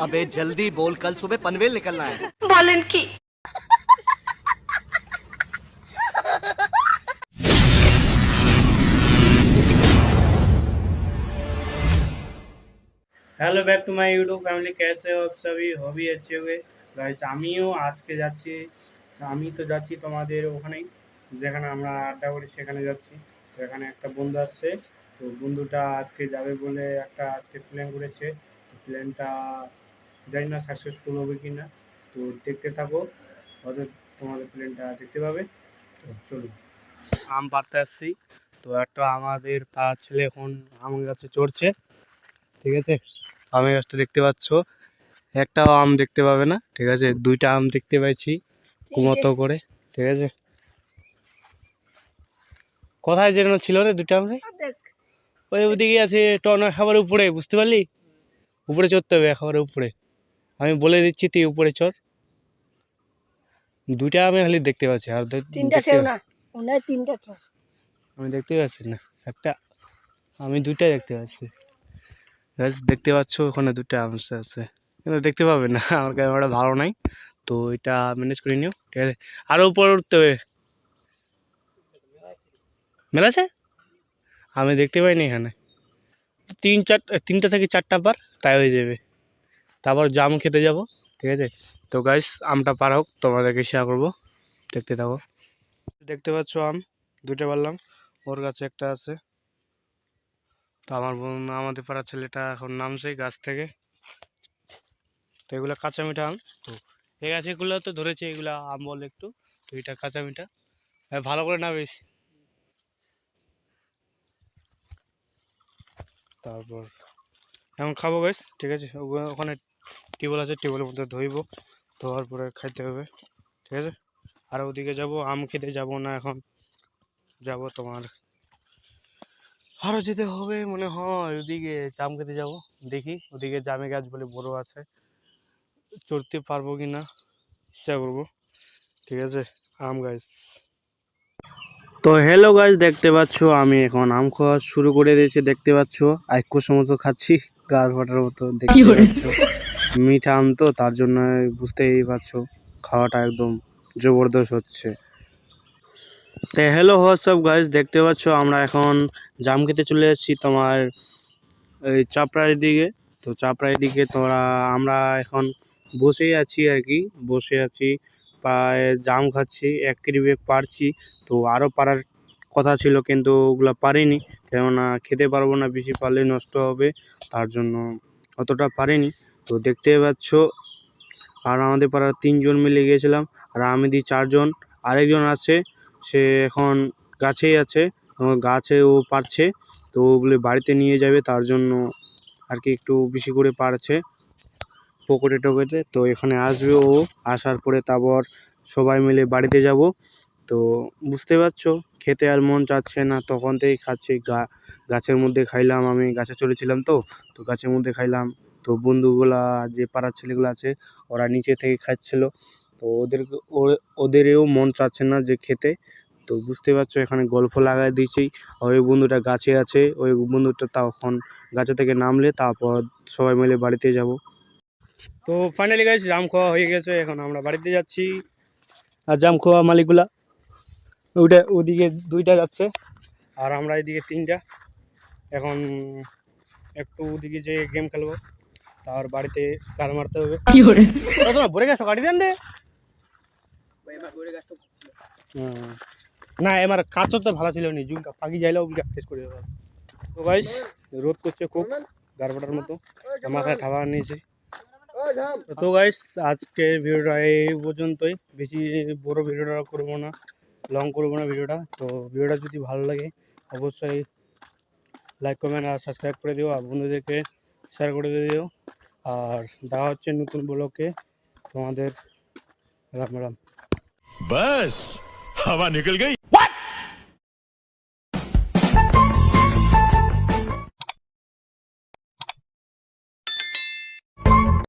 अबे जल्दी बोल कल सुबह पनवेल निकलना है বলেন কি hello back to my YouTube family कैसे हो आप सभी हो भी अच्छे हुए গাইস আমিও আজকে যাচ্ছি আমি তো যাচ্ছি তোমাদের ওখানেই যেখানে আমরা আড্ডা করি সেখানে যাচ্ছি তো এখানে একটা বন্ধু আসছে তো বন্ধুটা আজকে যাবে বলে একটা আজকে প্ল্যান করেছে প্ল্যানটা জানি না সাকসেসফুল হবে কি না তো দেখতে থাকো হয়তো তোমাদের প্ল্যানটা দেখতে পাবে। তো চলুন আম পাড়তে আসছি। তো একটা আমাদের পাড়ার ছেলে এখন আম গাছে চড়ছে। ঠিক আছে? আমের গাছটা দেখতে পাচ্ছ। একটাও আম দেখতে পাবে না। ঠিক আছে? দুইটা আম দেখতে পাইছি কুমতো করে। ঠিক আছে? কোথায় যেন ছিল রে দুইটা আম রে ওই ওদিকে আছে টন খাবার উপরে বুঝতে পারলি? উপরে চড়তে হবে একেবারে উপরে। আমি বলে দিচ্ছি তুই উপরে চড়। দুইটা আমি খালি দেখতে পাচ্ছি আর তিনটা না তিনটা আমি দেখতে পাচ্ছি না একটা আমি দুইটা দেখতে পাচ্ছি। দেখতে পাচ্ছ ওখানে দুটো আর্মস আছে। কিন্তু দেখতে পাবে না আমার ক্যামেরাটা ভালো নাই তো এটা ম্যানেজ করে নিও ঠিক আছে? আরও উপরে উঠতে হবে। মেলাছে আমি দেখতে পাইনি এখানে। তিন চার, তিনটা থেকে চারটা পার তাই হয়ে যাবে। তারপর জাম খেতে যাব, ঠিক আছে? তো গাইস আমটা পার হোক, তোমাদেরকে শেয়ার করব। দেখতে থাকো। দেখতে পাচ্ছ আম দুটো পারলাম। ওর কাছে একটা আছে। তো আমার বোন, আমাদের পাড়ার ছেলেটা এখন নামছে গাছ থেকে। তো এগুলো কাঁচা মিঠা আম। তো এই গাছগুলো তো ধরেছে, এগুলো আম বলে একটু। তো এটা কাঁচা মিঠা। ভালো করে না তারপর এখন খাব বেশ ঠিক আছে? ওখানে টিউবওয়েল আছে টিউবওয়েলের মধ্যে ধুইব, ধোয়ার পরে খাইতে হবে, ঠিক আছে? আর ওদিকে যাব, আম খেতে যাব না এখন, যাব তোমার। আরও যেতে হবে মনে হয়, ওদিকে জাম খেতে যাব, দেখি, ওদিকে জামে গাছ বলে বড় আছে। চড়তে পারব কি না চেষ্টা করব, ঠিক আছে? আম গাছ তো হ্যালো গাছ দেখতে পাচ্ছ আমি এখন আম খাওয়া শুরু করে দিয়েছি দেখতে পাচ্ছ? আইকো মতো খাচ্ছি গাছ ফাটার মতো দেখতে পাচ্ছ? মিঠা আম তো তার জন্য বুঝতেই পারছ খাওয়াটা একদম জবরদস্ত হচ্ছে। তো হ্যালো হোয়াটসঅ্যাপ গাইজ দেখতে পাচ্ছ আমরা এখন জাম খেতে চলে এসেছি তোমার এই চাপড়ার দিকে। তো চাপড়ার দিকে তোমরা আমরা এখন বসেই আছি আর কি বসে আছি জাম খাচ্ছি, এক বেগ পারছি। তো আরও পারার কথা ছিল কিন্তু ওগুলো পারিনি, কেননা খেতে পারব না, বেশি পারলে নষ্ট হবে, তার জন্য অতটা পারিনি। তো দেখতে পাচ্ছ, আর আমাদের পাড়ার তিনজন মিলে গিয়েছিলাম আর আমি দি চারজন, আরেকজন আছে, সে এখন গাছেই আছে গাছে ও পারছে, তো ওগুলো বাড়িতে নিয়ে যাবে, তার জন্য আর কি একটু বেশি করে পারছে। পকেটে টকেটে তো এখানে আসবে ও। আসার পরে তারপর সবাই মিলে বাড়িতে যাব। তো বুঝতে পারছ, খেতে আর মন চাচ্ছে না। তখন থেকেই খাচ্ছি। গা, গাছের মধ্যে খাইলাম আমি। গাছে চলেছিলাম তো তো গাছের মধ্যে খাইলাম। তো বন্ধুগুলা, যে পাড়ার ছেলেগুলো আছে, ওরা নিচে থেকে খাচ্ছিল। তো ওদের ওদেরও মন চাচ্ছে না যে খেতে। তো বুঝতে পারছ, এখানে গল্প লাগাই দিয়েছি। ওই বন্ধুটা গাছে আছে। ওই বন্ধুটা তখন গাছে থেকে নামলে তারপর সবাই মিলে বাড়িতে যাব। তো ফাইনালি গাছ জাম খাওয়া হয়ে গেছে এখন আমরা বাড়িতে যাচ্ছি আর জাম খাওয়া মালিকগুলা ওইটা ওদিকে দুইটা যাচ্ছে আর আমরা এদিকে তিনটা এখন একটু ওদিকে যে গেম খেলব তার বাড়িতে কার মারতে হবে ভরে গেছো গাড়ি দেন রে না এবার কাঁচও তো ভালো ছিল নি জুমটা পাখি যাইলে ওগুলো শেষ করে দেবো তো গাইস রোদ করছে খুব গারবাটার মতো মাথায় ঠাবা নিয়েছে তো গাইস আজকে ভিডিওটা এই পর্যন্তই। বেশি বড় ভিডিওটা করব না লং করব না ভিডিওটা। তো ভিডিওটা যদি ভালো লাগে, অবশ্যই লাইক কমেন্ট আর সাবস্ক্রাইব করে দিও, আর বন্ধুদেরকে শেয়ার করে দিও। আর দেখা হচ্ছে নতুন ব্লকে তোমাদের। রাম রাম। বাস, হাওয়া নিকল গই।